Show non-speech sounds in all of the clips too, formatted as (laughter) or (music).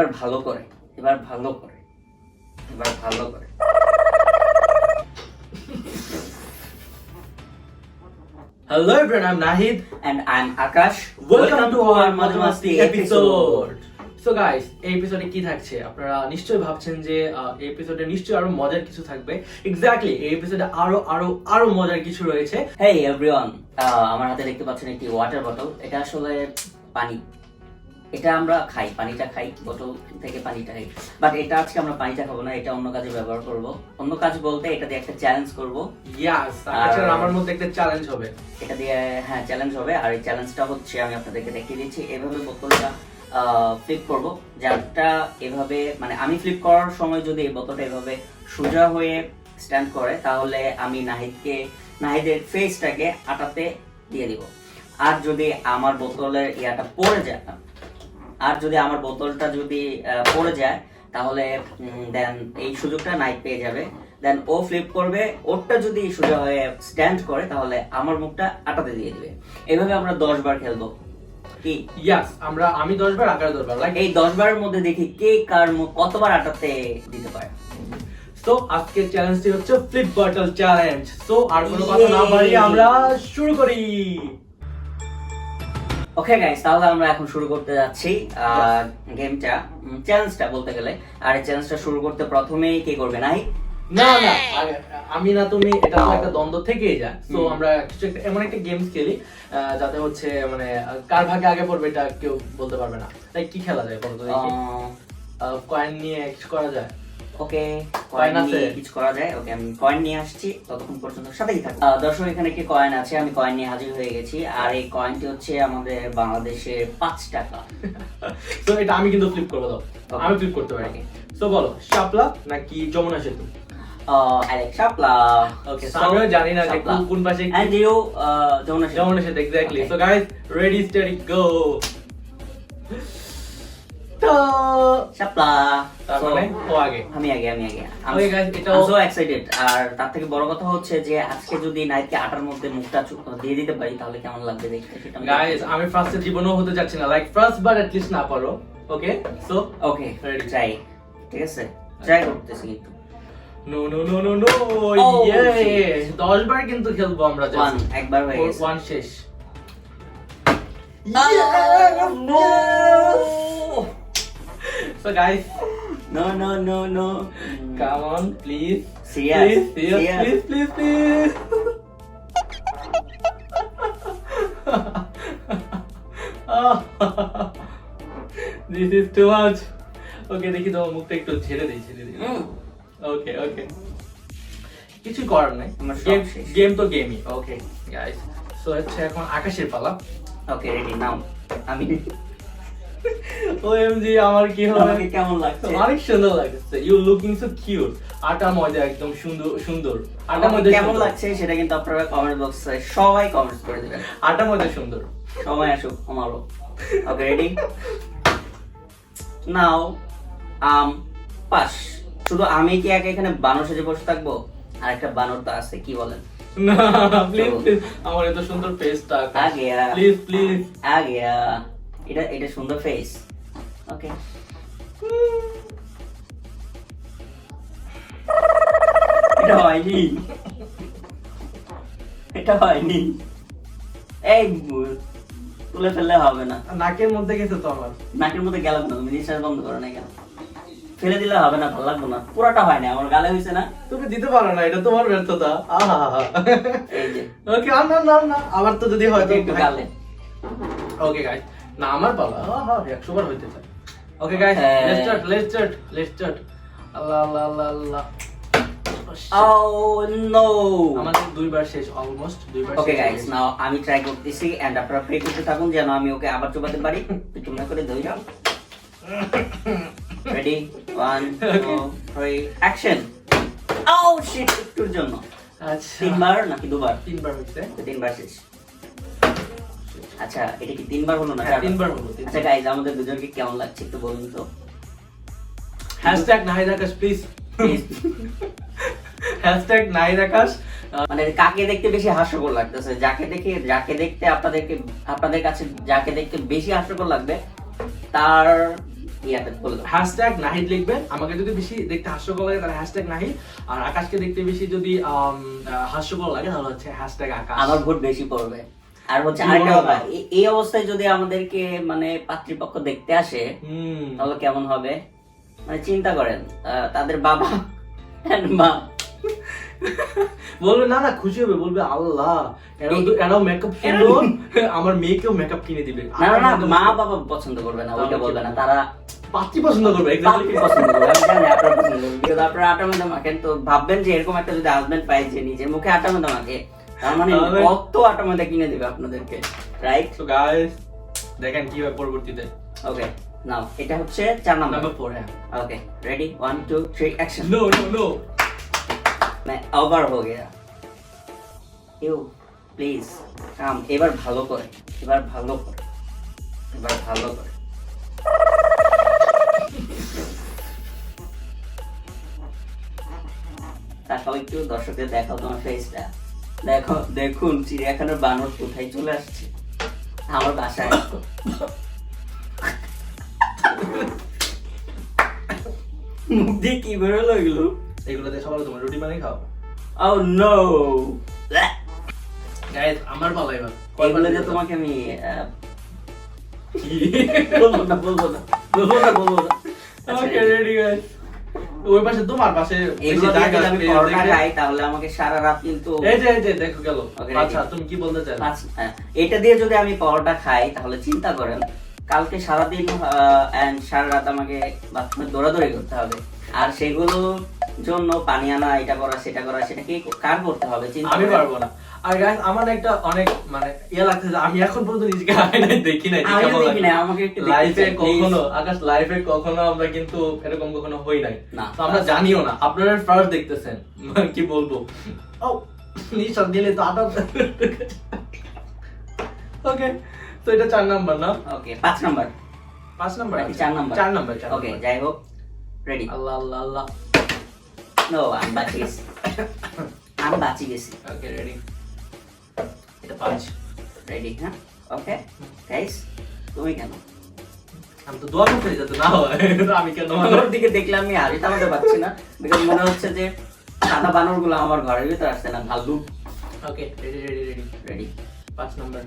এবার ভালো করে এবার ভালো করে এবার ভালো করে। Hello everyone, I'm Nahid. and I'm Akash Welcome Welcome to our Madhumasti episode. So guys, এই এপিসোডে কি থাকছে? আপনারা নিশ্চয়ই ভাবছেন যে এই এপিসোডে নিশ্চয়ই আরও মজার কিছু থাকবে। এক্স্যাক্টলি এই এপিসোডে আরও আরও আরও মজার কিছু রয়েছে। হেই এভরিওয়ান আমার হাতে দেখতে পাচ্ছেন একটি ওয়াটার বটল এটা আসলে পানি। এটা আমরা খাই পানিটা খাই বোতল থেকে পানিটা খাই। বাট এটা আজকে আমরা পানিটা খাব না এটা অন্য কাজে ব্যবহার করব। অন্য কাজ বলতে এটা দিয়ে একটা চ্যালেঞ্জ করব। ইয়াস আর আমার মধ্যে একটা চ্যালেঞ্জ হবে। এটা দিয়ে হ্যাঁ চ্যালেঞ্জ হবে। আর এই চ্যালেঞ্জটা হচ্ছে আমি আপনাদেরকে দেখিয়ে দিচ্ছি। এভাবে বোতলটা ফ্লিপ করব। যারটা এভাবে মানে আমি ফ্লিপ করার সময় যদি এই বোতলটা এভাবে সোজা হয়ে স্ট্যান্ড করে তাহলে আমি নাহিদকে নাহিদের ফেসটাকে আটাতে দিয়ে দিব। আর যদি আমার বোতলের ইয়াটা পড়ে যায় আর যদি আমার বোতলটা যদি পড়ে যায় তাহলে দেন এই সুযোগটা নাইট পেয়ে যাবে। দেন ও ফ্লিপ করবে ওরটা যদি সোজা হয়ে স্ট্যান্ড করে তাহলে আমার মুখটা আটাতে দিয়ে দিবে। এইভাবে আমরা দশ বার খেলব। কি? ইয়াস আমরা আমি দশ বার আকাশ দশ বার লাইক এই দশ বারের মধ্যে দেখি কে কার মুখ কতবার আটাতে দিতে পারে। সো আজকের চ্যালেঞ্জটি হচ্ছে ফ্লিপ বটল চ্যালেঞ্জ সো আর কোনো কথা না বাড়িয়ে আমরা শুরু করি। ওকে গাইস তাহলে আমরা এখন শুরু করতে যাচ্ছি গেমটা চ্যালেঞ্জটা বলতে গেলে। আর চ্যালেঞ্জটা শুরু করতে প্রথমেই কে করবে নাই না না আমি না তুমি এটা একটা দ্বন্দ্ব থেকেই যায়। So hmm. আমরা এমন একটা গেমস খেলি আহ, যাতে হচ্ছে মানে কার ভাগে আগে পড়বে এটা কেউ বলতে পারবে না। তাই কি খেলা যায় বলো তো দেখি। কয়েন নিয়ে কিছু করা যায়? ওকে কয়েন আছে? কিছু করা যায়? ওকে আমি কয়েন নিয়ে আসছি ততক্ষণ পর্যন্ত সাথেই থাকো দর্শক এখানে একটি কয়েন আছে? আমি কয়েন নিয়ে হাজির হয়ে গেছি আর এই কয়েনটি হচ্ছে আমাদের বাংলাদেশের পাঁচ টাকা। (laughs) তো এটা আমি কিন্তু ফ্লিপ করব দাও। আমি ফ্লিপ করতে পারি। Okay. তো বলো শাপলা নাকি যমুনা সেতু? অ্যালেক্স শাপলা। ওকে আমিও জানি না যে কোন- পাশে And you, যমুনা সেতু। যমুনা সেতু Okay. So guys ready study go তো শাপলা। তার ও আগে। আমি আগে আমি আগে। Okay, guys, এটাও- I'm so excited আর তার থেকে বড় কথা হচ্ছে যে আজকে যদি নাইটকে আটার মধ্যে মুখটা দিয়ে দিতে পারি তাহলে কেমন লাগবে দেখতে? সেটা গাইস আমি ফার্স্টে জীবনেও হতে যাচ্ছি না। লাইক ফার্স্ট বার এট লিস্ট না পারো ওকে সো ওকে ট্রাই ঠিক আছে? ট্রাই করতেছি কিন্তু। No no no no no ইয়ে 10 বার কিন্তু খেলব আমরা ওয়ান একবার হয়ে গেছে। ওয়ান শেষ। So guys no no no no. Come on please Serious, please serious. Please please please this is too much okay দেখি তোমার মুখটা একটু ছেড়ে দিই ছেড়ে দিই। ওকে ওকে কিছু করার নাই। গেম গেম তো গেমই ওকে গাইস সো হচ্ছে এখন আকাশের পালা। Okay ready now. আমি। (laughs) ওএমজি আমার কি হবে কেমন লাগছে? অনেক সুন্দর লাগছে। ইউ লুকিং সো কিউট আটা ময়দা একদম সুন্দর সুন্দর। আটা ময়দা কেমন লাগছে সেটা কিন্তু আপনারা কমেন্ট বক্সে সবাই কমেন্টস করে দিবেন। আটা ময়দা সুন্দর। সময় আসুক আমারও। Okay ready now I'm pass. শুধু আমি কি একা এখানে বানর সেজে বসে থাকব? আর একটা বানর তো আছে কি বলেন? না প্লিজ প্লিজ আমার এত সুন্দর ফেসটা আ গেয়া প্লিজ প্লিজ আ গেয়া এটা এটা সুন্দর ফেস ওকে এটা হয়নি। এটা হয়নি। এই তুলে ফেললে হবে না। নাকের মধ্যে গেছে তো আমার নাকের মধ্যে গেল না তুমি নিঃশ্বাস বন্ধ করো না কেন? ফেলে দিলে হবে না ভালো লাগবে না। পুরোটা হয় না আমার গালে হয়েছে না। তুমি দিতে পারো না এটা তোমার ব্যর্থতা। আহা ওকে না না না আবার তো যদি হয় একটু গালে। ওকে গাইস না আমার পালা। 100 বার হইতে চায় ওকে গাইস হ্যাঁ। Let's start let's start let's start আল্লাহ আল্লাহ আল্লাহ আল্লাহ। Oh no! আমাদের দুইবার শেষ অলমোস্ট দুইবার ওকে শেষ গাইস গেছে। নাও আমি ট্রাই করতেছি এন্ড আপনারা প্রে করতে থাকুন যেন আমি ওকে আবার চোবাতে পারি। তোমরা করে দই যাও ready one two three action oh shit একটুর জন্য। আচ্ছা। তিনবার নাকি দুবার? তিনবার হচ্ছে তিনবার শেষ। আচ্ছা এটা কি তিনবার হলো না হ্যাঁ, তিনবার হলো, আচ্ছা গাইস আমাদের দুজনকে কেমন লাগছে একটু বলুন তো? Hashtag Nahid Akash please hashtag Nahid Akash. মানে কাকে দেখতে বেশি হাস্যকর লাগতেছে? যাকে দেখে যাকে দেখতে আপনাদেরকে আপনাদের কাছে যাকে দেখতে বেশি হাস্যকর লাগবে তার হ্যাশট্যাগ নাহিদ লিখবেন আমাকে যদি বেশি দেখতে হাস্যকর লাগে তাহলে হ্যাশট্যাগ নাহিদ। আর আকাশকে দেখতে বেশি যদি হাস্যকর লাগে তাহলে হচ্ছে হ্যাশট্যাগ আকাশ। আমার ভোট বেশি পড়বে। আর হচ্ছে আরেকটা কথা এই অবস্থায় যদি আমাদেরকে মানে পাত্রীপক্ষ দেখতে আসে তাহলে কেমন হবে? মানে চিন্তা করেন তাদের বাবা মা। বলবে না না খুশি হবে। বলবে আল্লাহ এরাও মেকআপ সুন্দর। (laughs) আমার মেয়েকেও মেকআপ কিনে দিবে। না না মা বাবা পছন্দ করবে না ওইটা বলবে না তারা পাত্রী পছন্দ করবে পাত্রী। পছন্দ করবে আমি জানি আপনারা পছন্দ করবেন। আপনারা আটা মধ্যে মাখেন তো ভাববেন যে এরকম একটা যদি হাজবেন্ড পাই যে নিজের মুখে আটা মধ্যে মাখে তার মানে তাহলে- কত আটা মধ্যে কিনে দিবে আপনাদেরকে রাইট So guys, দেখেন কি হয় পরবর্তীতে ওকে নাও এটা হচ্ছে চার নাম্বার নাম্বার ফোর হ্যাঁ okay ready one two three action no no no मैं ओवर हो गया ইউ প্লিজ কাম এবার ভালো করে এবার ভালো করে এবার ভালো করে তাকাও একটু দর্শকদের দেখাও তোমার ফেসটা দেখো দেখুন চিড়িয়াখানার বানর কোথায় চলে আসছে? আমার বাসায় মুখ দিয়ে কি বেরোলো এগুলো? এগুলো দিয়ে সকালে তোমার রুটি বানিয়ে খাও। Oh no! গাইস আমার পালা এবার। এগুলো যে তোমাকে আমি (laughs) বলব না বলব না বলব না বলব না। ওকে রেডি গাইস ওই পাশে তোমার পাশে এগুলো বেশি জায়গা আমি আছে, খাই তাহলে আমাকে সারা রাত কিন্তু এই যে এই যে দেখো গেল। আচ্ছা তুমি কি বলতে চাও পাঁচ হ্যাঁ, এটা দিয়ে যদি আমি পরোটা খাই তাহলে চিন্তা করেন কালকে সারাদিন সারা রাত আমাকে বাথরুমে দৌড়াদৌড়ি করতে হবে। আর সেগুলোর জন্য পানি আনা এটা করা সেটা করা সেটা কি কার করতে হবে চিন্তা আমি পারব না। আর গাইস আমার একটা অনেক মানে ইয়ে আমি এখন পর্যন্ত নিজেকে আয়নায় দেখি নাই আমিও দেখি নাই, আমাকে একটু লাইফে কখনো আকাশ লাইফে কখনো আমরা কিন্তু এরকম কখনো হই নাই। না। তো আমরা জানিও না আপনারা ফার্স্ট দেখতেছেন মানে কি বলব। ও নিঃশ্বাস দিলে তো আটা ওকে তো এটা চার নাম্বার না? ওকে পাঁচ নাম্বার। পাঁচ নাম্বার চার নাম্বার? চার নাম্বার ওকে যাই হোক রেডি আল্লাহ আল্লাহ আল্লাহ। নো আমি বাঁচি গেছি। আমি বাঁচি গেছি। ওকে রেডি এটা পাঁচ রেডি হ্যাঁ? ওকে গাইস তুমি কেন? আমি তো দোয়া করতে যাতে না (laughs) আমি কেন? দিকে দেখলে আমি থামাতে পারছি না। বিকজ মনে হচ্ছে যে সাদা বানরগুলো আমার ঘরের ভিতরে আসছে না ভাল্লুক। Okay ready ready ready ready পাঁচ number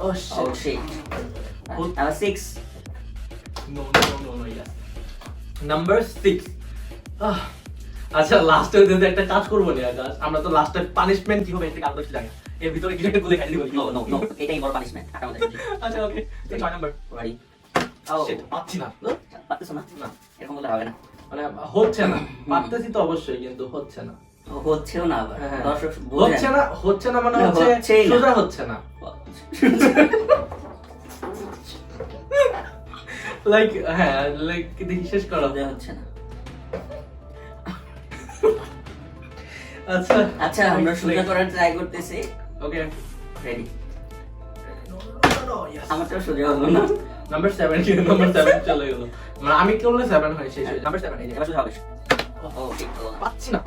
oh shit. Six no no no no yeah number 6 আচ্ছা লাস্টে যদি একটা কাজ করব না আকাশ আমরা তো লাস্টে পানিশমেন্ট কি হবে এটা কাজ করতে জানি? এর ভিতরে কিছু একটা গুলে খাই দিব নো নো নো এটাই বড় পানিশমেন্ট আচ্ছা ওকে ছয় নাম্বার রেডি ও শিট পাচ্ছি না। না? না। এরকম বললে হবে না। মানে হচ্ছে না। পারতেছি তো অবশ্যই কিন্তু হচ্ছে না। হচ্ছেও না আবার। হ্যাঁ। দর্শক হচ্ছে না হচ্ছে না মানে হচ্ছে না। সোজা হচ্ছে না। (laughs) লাইক হ্যাঁ লাইক দেখি শেষ করো। হচ্ছে না। আচ্ছা। আচ্ছা আমরা সোজা করার ট্রাই করতেছি। ওকে রেডি আমারটাও সোজা হলো না। নাম্বার সেভেন নাম্বার চলে গেল। মানে আমি করলে সেভেন হয় শেষ নাম্বার সেভেন এবার সোজা হবে। ও ঠিক হলো না পাচ্ছি না।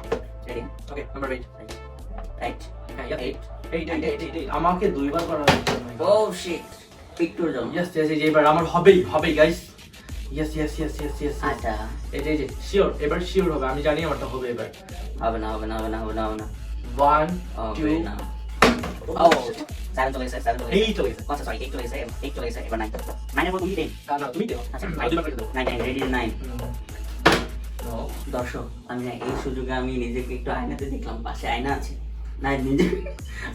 রেডি ওকে নাম্বার রাইট আমাকে দুইবার করা হয়েছে ও শিট পিকটুর জন্য এই যে এবার আমার হবেই হবেই guys yes yes yes yes yes আচ্ছা। এই যে শিওর এবার শিওর হবে আমি জানি আমারটা হবে এবার। হবে না হবে না হবে না হবে না হবে না। ওয়ান টু না। ও সেভেন চলে গেছে সেভেন চলে এই চলে গেছে। আচ্ছা সরি এইট চলে গেছে এইট চলে গেছে এবার নাইন নাইনের পর তুমি টেন না না তুমি দেও আচ্ছা আমি দুইবার করে দেবো। নাইন নাইন রেডি নাইন দর্শক আমি এই সুযোগে আমি নিজেকে একটু আয়নাতে দেখলাম পাশে আয়না আছে। না নিজে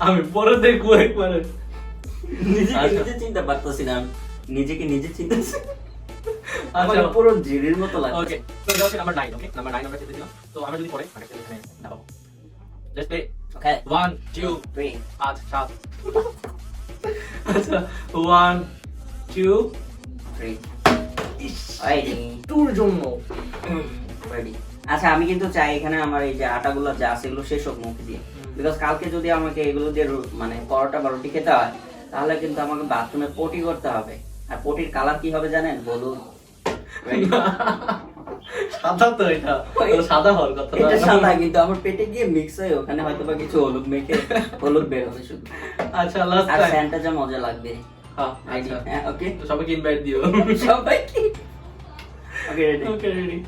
আমি পরে দেখব একবারে। নিজেকে। নিজে চিনতে পারতেছি না নিজেকে নিজে চিনতেছি। আচ্ছা। আমার পুরো জিরির মতো লাগছে। ওকে তো এটা হচ্ছে নাম্বার 9 ওকে নাম্বার 9 আমরা দিলাম তো আমরা যদি পরে আগে এখানে দাও প্লে ওকে 1 2 থ্রি 5 7 আচ্ছা 1 2 থ্রি রেডি টুর জন্য। রেডি আচ্ছা আমি কিন্তু চাই এখানে আমার এই যে আটাগুলো যা আছে এগুলো শেষ হোক মুখে দিয়ে। বিকজ কালকে যদি আমাকে এগুলো দিয়ে মানে পরোটা বা রুটি খেতে হয় তাহলে কিন্তু আমাকে বাথরুমে পটি করতে হবে। আর পটির কালার কি হবে জানেন? বলুন? সাদা তো এটা। সাদা হওয়ার কথা এটা সাদা কিন্তু আমার পেটে গিয়ে মিক্স হয়ে ওখানে হয়তো বা কিছু হলুদ মেখে হলুদ বের হবে শুধু। আচ্ছা লাস্ট আর টাইম যা মজা লাগবে। হ্যাঁ আচ্ছা। হ্যাঁ ওকে তো সবাইকে ইনভাইট দিও। সবাইকে okay ready okay ready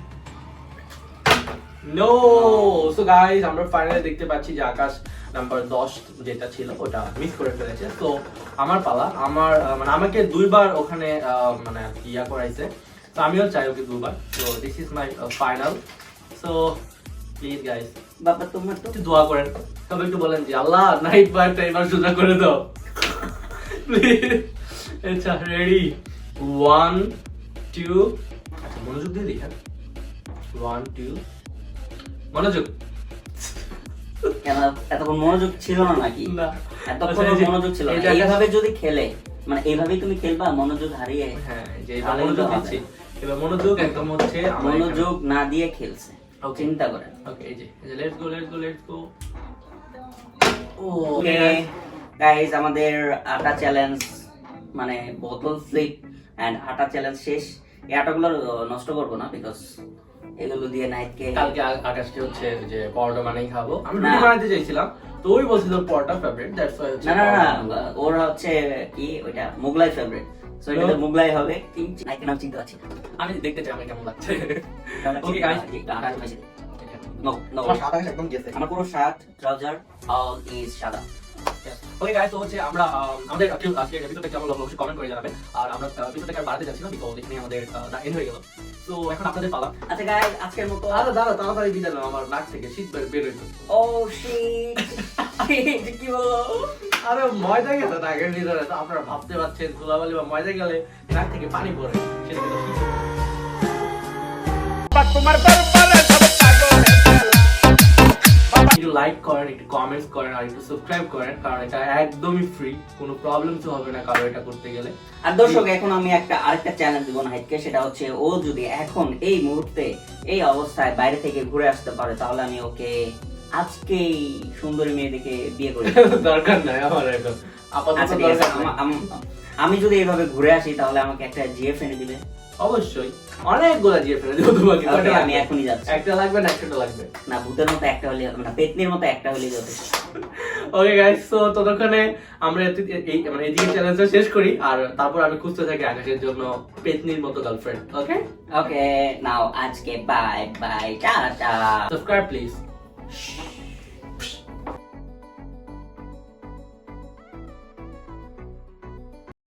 no so guys আমরা ফাইনালি দেখতে পাচ্ছি যে আকাশ নাম্বার 10 যেটা ছিল ওটা মিস করে ফেলেছে। তো আমার পালা আমার মানে আমাকে দুইবার ওখানে মানে ইয়া করাইছে। তো আমিও চাই ওকে দুবার। তো this is my final so please guys বাবা তোমার তো একটু দোয়া করেন। তবে একটু বলেন যে আল্লাহ নাইট বারটা এবার সোজা করে দাও। (laughs) আচ্ছা রেডি ওয়ান টু আচ্ছা মনোযোগ দিয়ে দিই হ্যাঁ। ওয়ান টু মনোযোগ। এতক্ষণ মনোযোগ ছিল না নাকি? এতক্ষণ আচ্ছা, মনোযোগ ছিল এইভাবে যদি খেলে মানে এইভাবেই তুমি খেলবা মনোযোগ হারিয়ে হ্যাঁ যে মনোযোগ দিচ্ছি। এবার মনোযোগ একদম হচ্ছে মনোযোগ না দিয়ে খেলছে। চিন্তা করেন। ওকে এই যে let's go let's go let's go okay guys আমাদের আটা চ্যালেঞ্জ মানে বোতল ফ্লিপ এন্ড আটা চ্যালেঞ্জ শেষ। এই আটাগুলো নষ্ট করব না বিকজ এগুলো দিয়ে নাইটকে কালকে আকাশকে হচ্ছে যে পরোটা বানাই খাব। আমি রুটি বানাতে চাইছিলাম। তো ওই বলছিল পরোটা ফেভারিট দ্যাটস ওয়াই না না না ওর হচ্ছে কি ওইটা মোগলাই ফেভারিট সো এটা No. হবে কিন্তু নাইটকে নাম চিনতে পারছি আমি দেখতে চাই আমার কেমন লাগছে. আমার সাদা একদম গেছে। আমার পুরো শার্ট ট্রাউজার অল ইজ সাদা। ওকে গাইস তো হচ্ছে আমরা আমাদের আজকে এপিসোডটা কেমন লাগল অবশ্যই কমেন্ট করে জানাবেন। আর আমরা এপিসোডটাকে আর বাড়াতে যাচ্ছি না বিকজ এখানে আমাদের এন্ড হয়ে গেল। তো এখন আপনাদের পালা। আচ্ছা গাইস আজকের মতো আরে দাঁড়া তাড়াতাড়ি বিদায় নাও আমার নাক থেকে শীত বের বের হইতো ও শিট কি বলো? আরে ময়দা গেছে নাকের ভিতরে তো আপনারা ভাবতে পারছেন ধুলাবালি বা ময়দা গেলে নাক থেকে পানি পড়ে সেটা কিন্তু। একটু লাইক করেন একটু কমেন্টস করেন আর একটু সাবস্ক্রাইব করেন কারণ এটা একদমই ফ্রি কোনো প্রবলেম তো হবে না কারও এটা করতে গেলে। আর দর্শক এখন আমি একটা আরেকটা চ্যালেঞ্জ দিব নাহিদকে সেটা হচ্ছে ও যদি এখন এই মুহূর্তে এই অবস্থায় বাইরে থেকে ঘুরে আসতে পারে তাহলে আমি ওকে আজকেই সুন্দরী মেয়ে দেখে বিয়ে করি (laughs) দরকার নাই আমার এখন। আপাতত আচ্ছা আমি যদি এইভাবে ঘুরে আসি তাহলে আমাকে একটা জিএফ এনে দিবে। অবশ্যই। অনেকগুলা দিয়ে ফেলে দেবো তোমাকে। আমি এখনই যাচ্ছি। একটা লাগবে না একটা লাগবে। না ভূতের মতো একটা হলে মানে পেতনির মতো একটা হলে যথেষ্ট ওকে গাইস তো ততক্ষণে আমরা এই মানে এদিকে চ্যালেঞ্জটা শেষ করি আর তারপর আমি খুঁজতে থাকি আকাশের জন্য পেতনির মতো গার্লফ্রেন্ড ওকে ওকে নাও আজকে bye bye tata subscribe please